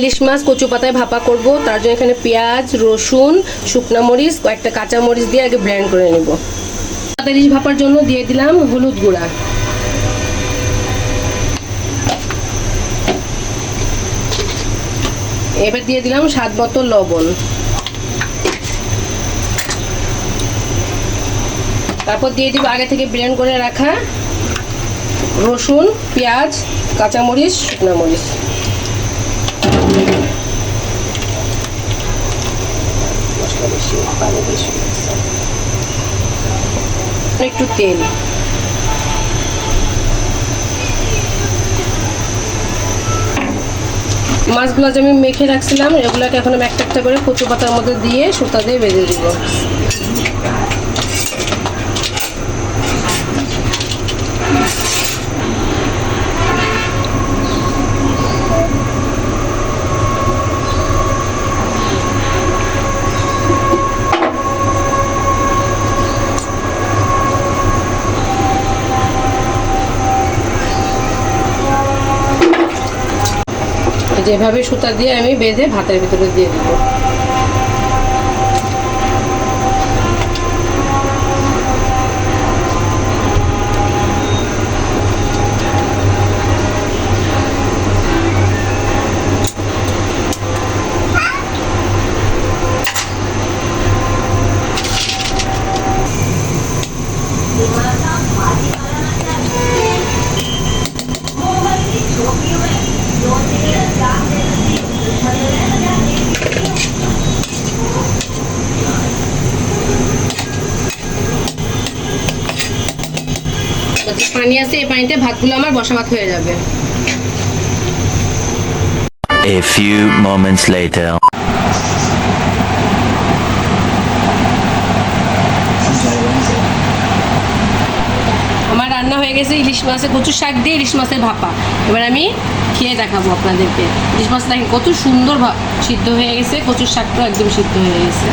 ইলিশ মাছ, কচু পাতায় ভাপা করব। তার জন্য এখানে পেঁয়াজ, রসুন, শুকনো মরিচ, কয়েকটা কাঁচা মরিচ দিয়ে আগে ব্লেন্ড করে নেব। পাতা ইলিশ ভাপার জন্য দিয়ে দিলাম হলুদ গুঁড়া। এবার দিয়ে দিলাম স্বাদ মতো লবণ। তারপর দিয়ে দিব আগে থেকে ব্লেন্ড করে রাখা রসুন, পেঁয়াজ কাঁচামরিচ শুকনো মরিচ। একটু তেল। মাছগুলো যে আমি মেখে রাখছিলাম, এগুলোকে এখন আমি একটা একটা করে কচু পাতার মধ্যে দিয়ে সুতা দিয়ে বেঁধে দিব। যেভাবে সুতা দিয়ে আমি বেঁধে ভাতের ভিতরে দিয়ে দিব। পানি আছে এই পানিতে ভাতগুলো আমার বসা ভাত হয়ে যাবে A few moments later. রান্না হয়ে গেছে, ইলিশ মাছের কচুর শাক দিয়ে ইলিশ মাছের ভাপা। এবার আমি খেয়ে দেখাবো আপনাদেরকে। ইলিশ মাছ দেখেন কত সুন্দর সিদ্ধ হয়ে গেছে, কচুর শাকটাও একদম সিদ্ধ হয়ে গেছে।